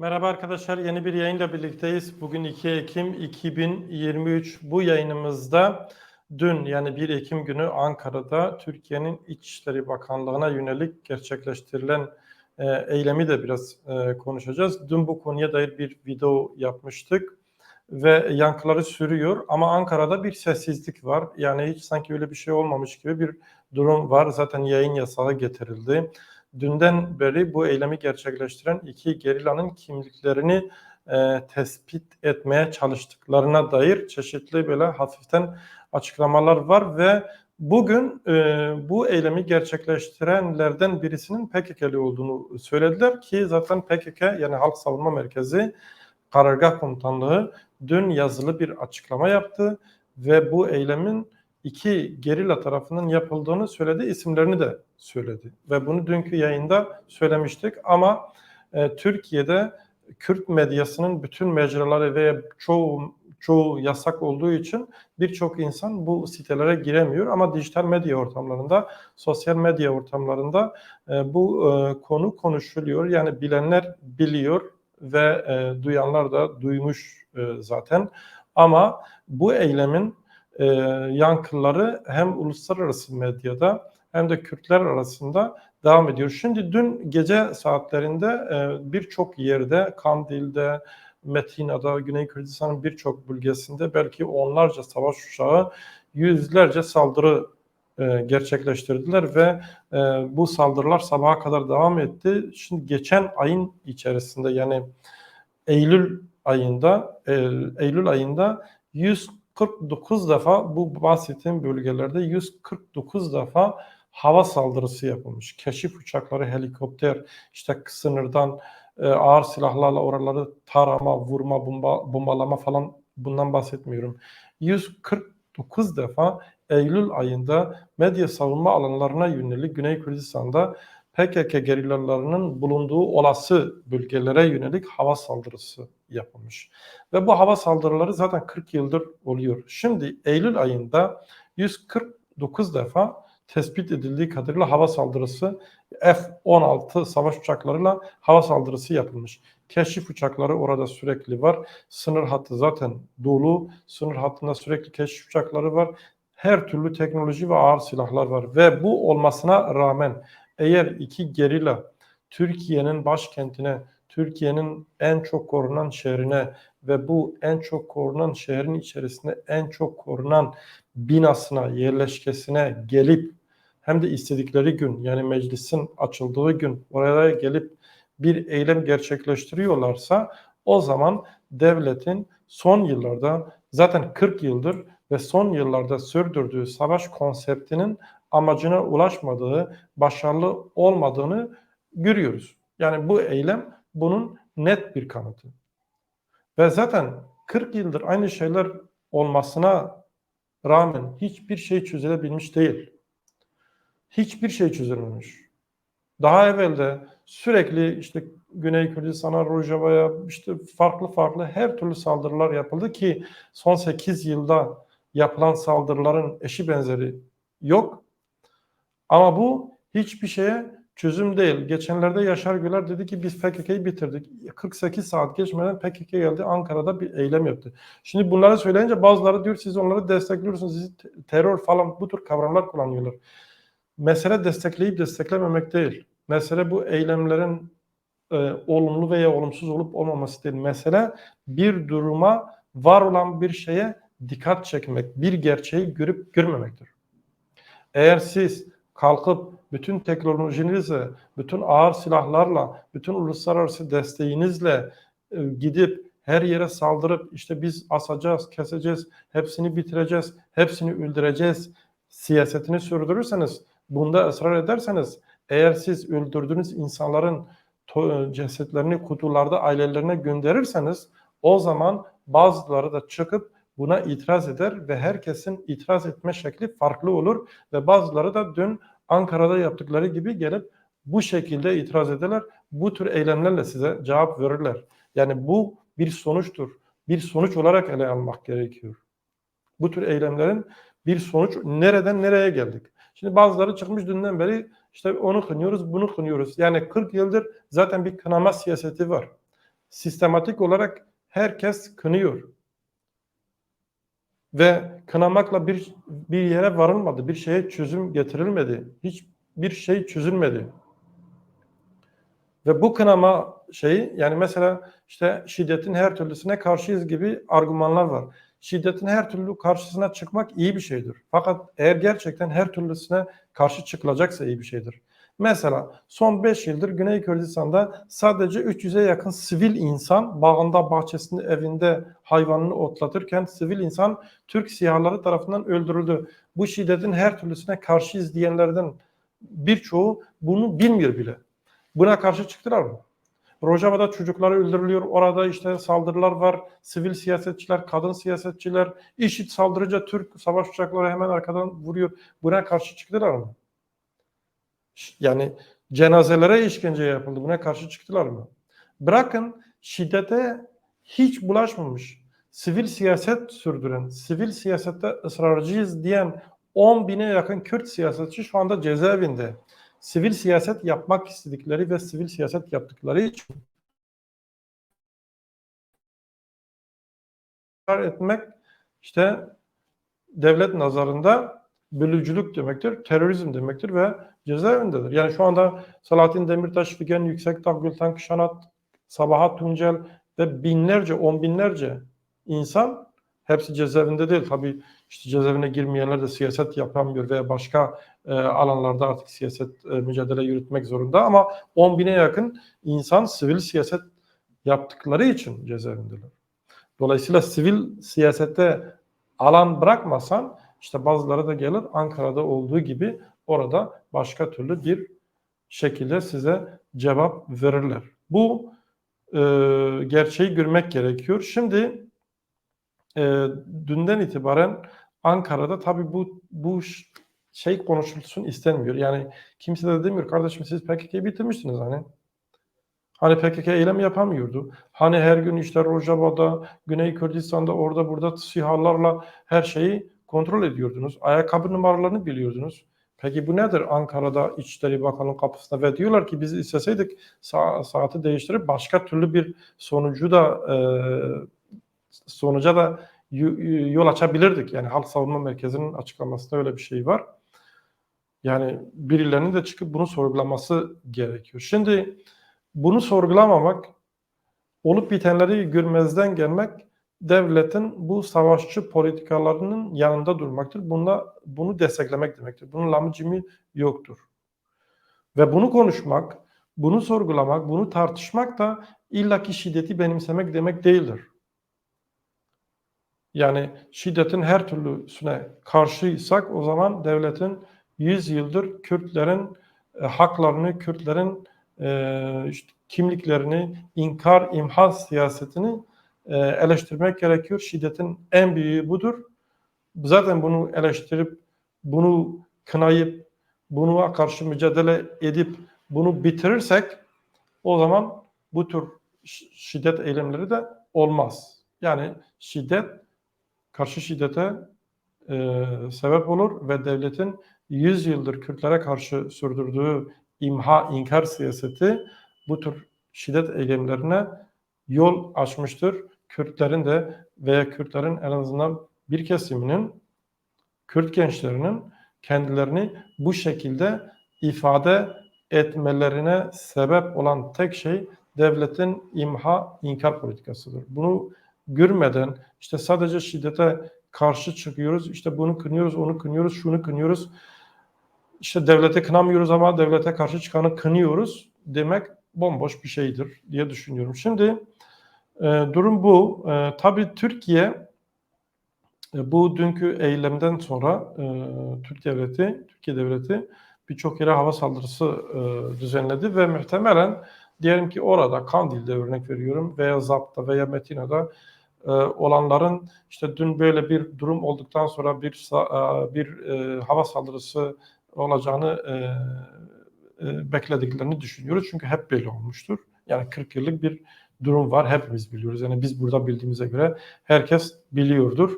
Merhaba arkadaşlar, yeni bir yayınla birlikteyiz. Bugün 2 Ekim 2023. Bu yayınımızda dün yani 1 Ekim günü Ankara'da Türkiye'nin İçişleri Bakanlığı'na yönelik gerçekleştirilen e, eylemi de biraz e, konuşacağız. Dün bu konuya dair bir video yapmıştık ve yankıları sürüyor ama Ankara'da bir sessizlik var. Yani hiç sanki öyle bir şey olmamış gibi bir durum var. Zaten yayın yasağı getirildi dünden beri bu eylemi gerçekleştiren iki gerilanın kimliklerini e, tespit etmeye çalıştıklarına dair çeşitli böyle hafiften açıklamalar var ve bugün e, bu eylemi gerçekleştirenlerden birisinin PKK'li olduğunu söylediler ki zaten PKK yani Halk Savunma Merkezi Karargah Komutanlığı dün yazılı bir açıklama yaptı ve bu eylemin iki gerilla tarafından yapıldığını söyledi, isimlerini de söyledi. Ve bunu dünkü yayında söylemiştik ama e, Türkiye'de Kürt medyasının bütün mecraları ve çoğu çoğu yasak olduğu için birçok insan bu sitelere giremiyor ama dijital medya ortamlarında, sosyal medya ortamlarında e, bu e, konu konuşuluyor. Yani bilenler biliyor ve e, duyanlar da duymuş e, zaten. Ama bu eylemin e, yankıları hem uluslararası medyada hem de Kürtler arasında devam ediyor. Şimdi dün gece saatlerinde e, birçok yerde, Kandil'de, Metina'da, Güney Kürdistan'ın birçok bölgesinde belki onlarca savaş uçağı, yüzlerce saldırı e, gerçekleştirdiler ve e, bu saldırılar sabaha kadar devam etti. Şimdi geçen ayın içerisinde yani Eylül ayında, e, Eylül ayında 100 149 defa bu bahsettiğim bölgelerde 149 defa hava saldırısı yapılmış. Keşif uçakları, helikopter, işte sınırdan e, ağır silahlarla oraları tarama, vurma, bomba, bombalama falan bundan bahsetmiyorum. 149 defa Eylül ayında medya savunma alanlarına yönelik Güney Kürdistan'da PKK gerillalarının bulunduğu olası bölgelere yönelik hava saldırısı yapılmış. Ve bu hava saldırıları zaten 40 yıldır oluyor. Şimdi Eylül ayında 149 defa tespit edildiği kadarıyla hava saldırısı F-16 savaş uçaklarıyla hava saldırısı yapılmış. Keşif uçakları orada sürekli var. Sınır hattı zaten dolu. Sınır hattında sürekli keşif uçakları var. Her türlü teknoloji ve ağır silahlar var. Ve bu olmasına rağmen eğer iki gerilla Türkiye'nin başkentine, Türkiye'nin en çok korunan şehrine ve bu en çok korunan şehrin içerisinde en çok korunan binasına, yerleşkesine gelip hem de istedikleri gün yani meclisin açıldığı gün oraya gelip bir eylem gerçekleştiriyorlarsa o zaman devletin son yıllarda zaten 40 yıldır ve son yıllarda sürdürdüğü savaş konseptinin amacına ulaşmadığı, başarılı olmadığını görüyoruz. Yani bu eylem bunun net bir kanıtı. Ve zaten 40 yıldır aynı şeyler olmasına rağmen hiçbir şey çözülebilmiş değil. Hiçbir şey çözülmemiş. Daha evvel de sürekli işte Güney Kürdistan'a, Rojava'ya işte farklı farklı her türlü saldırılar yapıldı ki son 8 yılda yapılan saldırıların eşi benzeri yok. Ama bu hiçbir şeye çözüm değil. Geçenlerde Yaşar Güler dedi ki biz PKK'yı bitirdik. 48 saat geçmeden PKK geldi Ankara'da bir eylem yaptı. Şimdi bunları söyleyince bazıları diyor siz onları destekliyorsunuz. Siz terör falan bu tür kavramlar kullanıyorlar. Mesele destekleyip desteklememek değil. Mesele bu eylemlerin e, olumlu veya olumsuz olup olmaması değil. Mesele bir duruma var olan bir şeye dikkat çekmek, bir gerçeği görüp görmemektir. Eğer siz kalkıp bütün teknolojinizle, bütün ağır silahlarla, bütün uluslararası desteğinizle e, gidip her yere saldırıp işte biz asacağız, keseceğiz, hepsini bitireceğiz, hepsini öldüreceğiz siyasetini sürdürürseniz, bunda ısrar ederseniz, eğer siz öldürdüğünüz insanların cesetlerini kutularda ailelerine gönderirseniz, o zaman bazıları da çıkıp buna itiraz eder ve herkesin itiraz etme şekli farklı olur ve bazıları da dün Ankara'da yaptıkları gibi gelip bu şekilde itiraz ederler. Bu tür eylemlerle size cevap verirler. Yani bu bir sonuçtur. Bir sonuç olarak ele almak gerekiyor. Bu tür eylemlerin bir sonuç nereden nereye geldik? Şimdi bazıları çıkmış dünden beri işte onu kınıyoruz, bunu kınıyoruz. Yani 40 yıldır zaten bir kınama siyaseti var. sistematik olarak herkes kınıyor. Ve kınamakla bir bir yere varılmadı, bir şeye çözüm getirilmedi. Hiçbir şey çözülmedi. Ve bu kınama şeyi yani mesela işte şiddetin her türlüsüne karşıyız gibi argümanlar var. Şiddetin her türlü karşısına çıkmak iyi bir şeydir. Fakat eğer gerçekten her türlüsüne karşı çıkılacaksa iyi bir şeydir. Mesela son 5 yıldır Güney Kürdistan'da sadece 300'e yakın sivil insan bağında, bahçesinde, evinde hayvanını otlatırken sivil insan Türk siyahları tarafından öldürüldü. Bu şiddetin her türlüsüne karşıyız diyenlerden birçoğu bunu bilmiyor bile. Buna karşı çıktılar mı? Rojava'da çocuklar öldürülüyor. Orada işte saldırılar var. Sivil siyasetçiler, kadın siyasetçiler. IŞİD saldırınca Türk savaş uçakları hemen arkadan vuruyor. Buna karşı çıktılar mı? Yani cenazelere işkence yapıldı. Buna karşı çıktılar mı? Bırakın şiddete hiç bulaşmamış, sivil siyaset sürdüren, sivil siyasette ısrarcıyız diyen 10 bine yakın Kürt siyasetçi şu anda cezaevinde. Sivil siyaset yapmak istedikleri ve sivil siyaset yaptıkları için etmek işte devlet nazarında bölücülük demektir, terörizm demektir ve cezaevindedir. Yani şu anda Selahattin Demirtaş, Figen Yüksekdağ, Gülten Kışanat, Sabahat Tuncel ve binlerce, on binlerce insan hepsi cezaevinde değil. Tabii işte cezaevine girmeyenler de siyaset yapamıyor veya başka e, alanlarda artık siyaset e, mücadele yürütmek zorunda ama 10 bine yakın insan sivil siyaset yaptıkları için cezaevindeler. Dolayısıyla sivil siyasette alan bırakmasan işte bazıları da gelir Ankara'da olduğu gibi orada başka türlü bir şekilde size cevap verirler. Bu e, gerçeği görmek gerekiyor. Şimdi e, dünden itibaren Ankara'da tabii bu bu şey konuşulsun istenmiyor. Yani kimse de demiyor kardeşim siz PKK'yı bitirmişsiniz hani. Hani PKK eylem yapamıyordu. Hani her gün işte Rojava'da, Güney Kürdistan'da orada burada sihalarla her şeyi kontrol ediyordunuz. Ayakkabı numaralarını biliyordunuz. Peki bu nedir Ankara'da İçişleri Bakanlığı kapısında ve diyorlar ki biz isteseydik sa saati değiştirip başka türlü bir sonucu da e, sonuca da yol açabilirdik. Yani Halk Savunma Merkezi'nin açıklamasında öyle bir şey var. Yani birilerinin de çıkıp bunu sorgulaması gerekiyor. Şimdi bunu sorgulamamak, olup bitenleri görmezden gelmek devletin bu savaşçı politikalarının yanında durmaktır. Bunda bunu desteklemek demektir. Bunun lamıcımı yoktur. Ve bunu konuşmak, bunu sorgulamak, bunu tartışmak da illaki şiddeti benimsemek demek değildir. Yani şiddetin her türlüsüne karşıysak o zaman devletin 100 yıldır Kürtlerin e, haklarını, Kürtlerin e, işte, kimliklerini, inkar, imha siyasetini eleştirmek gerekiyor. Şiddetin en büyüğü budur. Zaten bunu eleştirip, bunu kınayıp, buna karşı mücadele edip bunu bitirirsek o zaman bu tür şiddet eylemleri de olmaz. Yani şiddet karşı şiddete e, sebep olur ve devletin 100 yıldır Kürtlere karşı sürdürdüğü imha, inkar siyaseti bu tür şiddet eylemlerine yol açmıştır. Kürtlerin de veya Kürtlerin en azından bir kesiminin Kürt gençlerinin kendilerini bu şekilde ifade etmelerine sebep olan tek şey devletin imha inkar politikasıdır. Bunu görmeden işte sadece şiddete karşı çıkıyoruz. İşte bunu kınıyoruz, onu kınıyoruz, şunu kınıyoruz. İşte devlete kınamıyoruz ama devlete karşı çıkanı kınıyoruz demek bomboş bir şeydir diye düşünüyorum. Şimdi e, durum bu. E, tabii Türkiye e, bu dünkü eylemden sonra e, Türk devleti, Türkiye devleti birçok yere hava saldırısı e, düzenledi ve muhtemelen diyelim ki orada Kandil'de örnek veriyorum veya Zap'ta veya Metina'da e, olanların işte dün böyle bir durum olduktan sonra bir e, bir e, hava saldırısı olacağını e, e, beklediklerini düşünüyoruz. Çünkü hep böyle olmuştur. Yani 40 yıllık bir durum var. Hepimiz biliyoruz. Yani biz burada bildiğimize göre herkes biliyordur.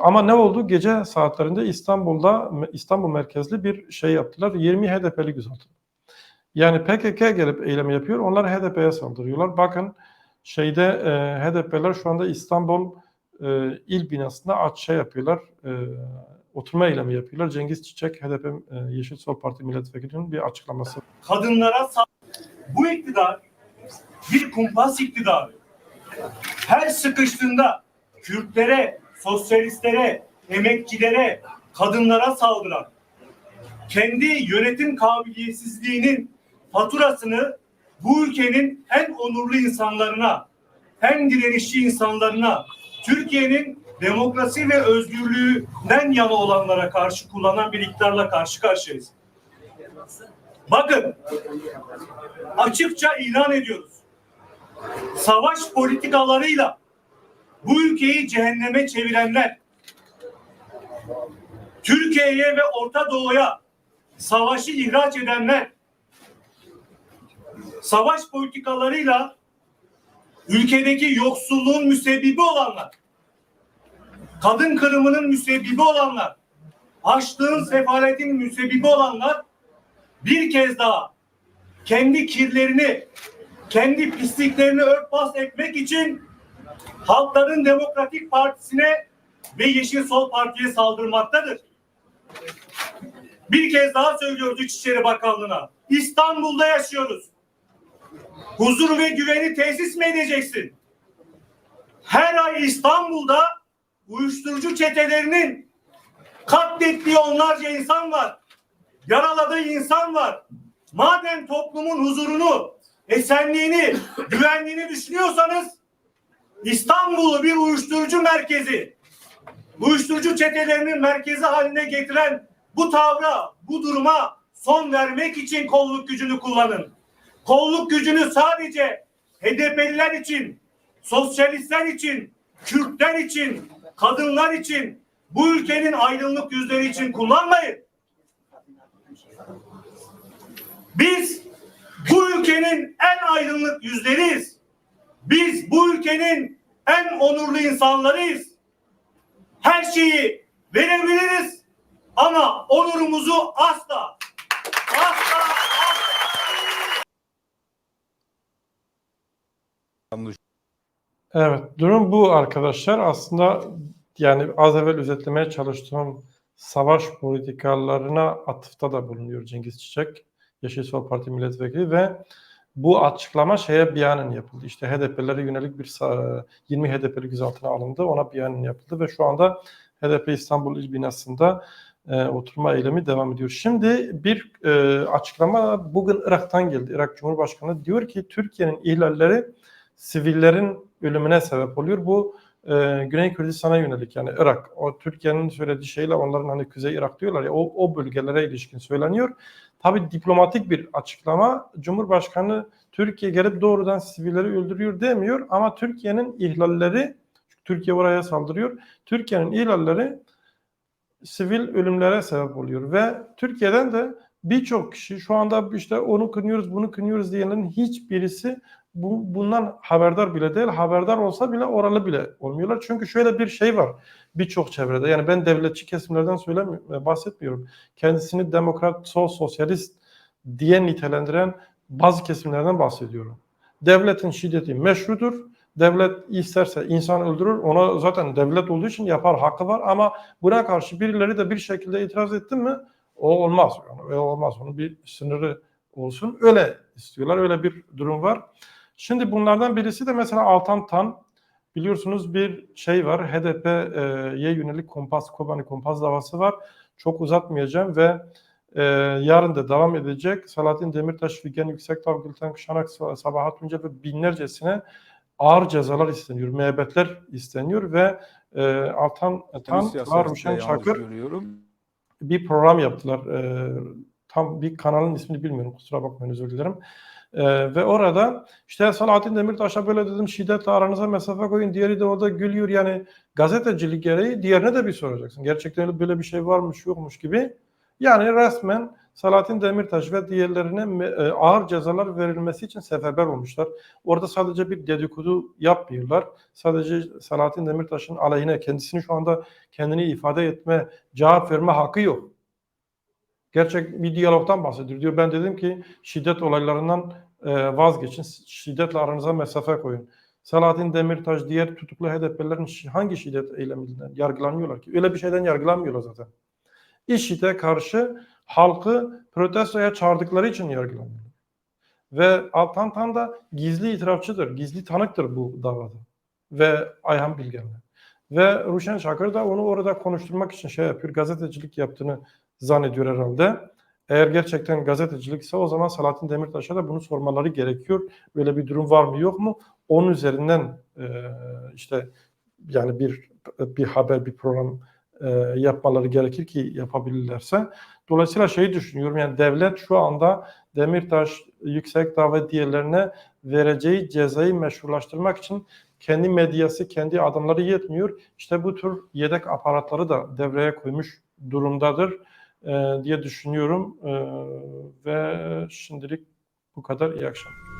Ama ne oldu? Gece saatlerinde İstanbul'da İstanbul merkezli bir şey yaptılar. 20 HDP'li gözaltı. Yani PKK gelip eylem yapıyor. Onlar HDP'ye saldırıyorlar. Bakın şeyde e, HDP'ler şu anda İstanbul e, il binasında aç şey yapıyorlar. E, oturma eylemi yapıyorlar. Cengiz Çiçek HDP e, Yeşil Sol Parti milletvekilinin bir açıklaması. kadınlara bu iktidar bir kumpas iktidarı. Her sıkıştığında Kürtlere, sosyalistlere, emekçilere, kadınlara saldıran, kendi yönetim kabiliyetsizliğinin faturasını bu ülkenin en onurlu insanlarına, en direnişçi insanlarına, Türkiye'nin demokrasi ve özgürlüğünden yana olanlara karşı kullanan bir iktidarla karşı karşıyayız. Bakın açıkça ilan ediyoruz. Savaş politikalarıyla bu ülkeyi cehenneme çevirenler, Türkiye'ye ve Orta Doğu'ya savaşı ihraç edenler, savaş politikalarıyla ülkedeki yoksulluğun müsebbibi olanlar, kadın kırımının müsebbibi olanlar, açlığın, sefaletin müsebbibi olanlar bir kez daha kendi kirlerini, kendi pisliklerini örtbas etmek için Halkların Demokratik Partisi'ne ve Yeşil Sol Parti'ye saldırmaktadır. Bir kez daha söylüyoruz İçişleri Bakanlığı'na. İstanbul'da yaşıyoruz. Huzur ve güveni tesis mi edeceksin? Her ay İstanbul'da uyuşturucu çetelerinin katlettiği onlarca insan var yaraladığı insan var. Madem toplumun huzurunu, esenliğini, güvenliğini düşünüyorsanız İstanbul'u bir uyuşturucu merkezi, uyuşturucu çetelerinin merkezi haline getiren bu tavra, bu duruma son vermek için kolluk gücünü kullanın. Kolluk gücünü sadece HDP'liler için, sosyalistler için, Kürtler için, kadınlar için, bu ülkenin aydınlık yüzleri için kullanmayın. Biz bu ülkenin en aydınlık yüzleriyiz. Biz bu ülkenin en onurlu insanlarıyız. Her şeyi verebiliriz ama onurumuzu asla asla Evet, durum bu arkadaşlar. Aslında yani az evvel özetlemeye çalıştığım savaş politikalarına atıfta da bulunuyor Cengiz Çiçek, Yeşil Sol Parti milletvekili ve bu açıklama şeye bianen yapıldı. İşte HDP'lere yönelik bir sa- 20 HDP'li gözaltına alındı. Ona bianen yapıldı ve şu anda HDP İstanbul İl Binası'nda e, oturma eylemi devam ediyor. Şimdi bir e, açıklama bugün Irak'tan geldi. Irak Cumhurbaşkanı diyor ki Türkiye'nin ihlalleri sivillerin ölümüne sebep oluyor. Bu e, Güney Kürdistan'a yönelik yani Irak. O Türkiye'nin söylediği şeyle onların hani Kuzey Irak diyorlar ya o, o bölgelere ilişkin söyleniyor. Tabi diplomatik bir açıklama. Cumhurbaşkanı Türkiye gelip doğrudan sivilleri öldürüyor demiyor ama Türkiye'nin ihlalleri Türkiye oraya saldırıyor. Türkiye'nin ihlalleri sivil ölümlere sebep oluyor ve Türkiye'den de birçok kişi şu anda işte onu kınıyoruz bunu kınıyoruz diyenlerin hiçbirisi bu, bundan haberdar bile değil. Haberdar olsa bile oralı bile olmuyorlar. Çünkü şöyle bir şey var birçok çevrede. Yani ben devletçi kesimlerden söylemiyorum, bahsetmiyorum. Kendisini demokrat, sol, sosyalist diye nitelendiren bazı kesimlerden bahsediyorum. Devletin şiddeti meşrudur. Devlet isterse insan öldürür. Ona zaten devlet olduğu için yapar hakkı var ama buna karşı birileri de bir şekilde itiraz etti mi o olmaz. Yani, o olmaz. Onun bir sınırı olsun. Öyle istiyorlar. Öyle bir durum var. Şimdi bunlardan birisi de mesela Altan Tan. Biliyorsunuz bir şey var. HDP'ye yönelik kompas, Kobani kompas davası var. Çok uzatmayacağım ve e, yarın da devam edecek. Salatin Demirtaş, Figen Yüksekdağ, Gülten Kışanak, Sabahat Tunca ve binlercesine ağır cezalar isteniyor, müebbetler isteniyor ve e, Altan Tan, var Ruşen Çakır bir program yaptılar. E, tam bir kanalın ismini bilmiyorum kusura bakmayın özür dilerim. Ee, ve orada işte Selahattin Demirtaş'a böyle dedim şiddetle aranıza mesafe koyun. Diğeri de orada gülüyor. Yani gazetecilik gereği diğerine de bir soracaksın. Gerçekten böyle bir şey varmış yokmuş gibi. Yani resmen Selahattin Demirtaş ve diğerlerine e, ağır cezalar verilmesi için seferber olmuşlar. Orada sadece bir dedikodu yapmıyorlar. Sadece Selahattin Demirtaş'ın aleyhine kendisini şu anda kendini ifade etme, cevap verme hakkı yok. Gerçek bir diyalogtan bahsediyor. Diyor ben dedim ki şiddet olaylarından e, vazgeçin. Şiddetle aranıza mesafe koyun. Selahattin Demirtaş, diğer tutuklu HDP'lerin hangi şiddet eyleminden yargılanıyorlar ki? Öyle bir şeyden yargılanmıyorlar zaten. IŞİD'e karşı halkı protestoya çağırdıkları için yargılanıyorlar. Ve Altan Tan da gizli itirafçıdır, gizli tanıktır bu davada. Ve Ayhan Bilgen'le. Ve Ruşen Çakır da onu orada konuşturmak için şey yapıyor, gazetecilik yaptığını zannediyor herhalde. Eğer gerçekten gazetecilikse o zaman Selahattin Demirtaş'a da bunu sormaları gerekiyor. Böyle bir durum var mı yok mu? Onun üzerinden e, işte yani bir bir haber, bir program e, yapmaları gerekir ki yapabilirlerse. Dolayısıyla şeyi düşünüyorum yani devlet şu anda Demirtaş, Yüksekdağ ve diğerlerine vereceği cezayı meşrulaştırmak için kendi medyası, kendi adamları yetmiyor. İşte bu tür yedek aparatları da devreye koymuş durumdadır diye düşünüyorum. Ve şimdilik bu kadar. İyi akşamlar.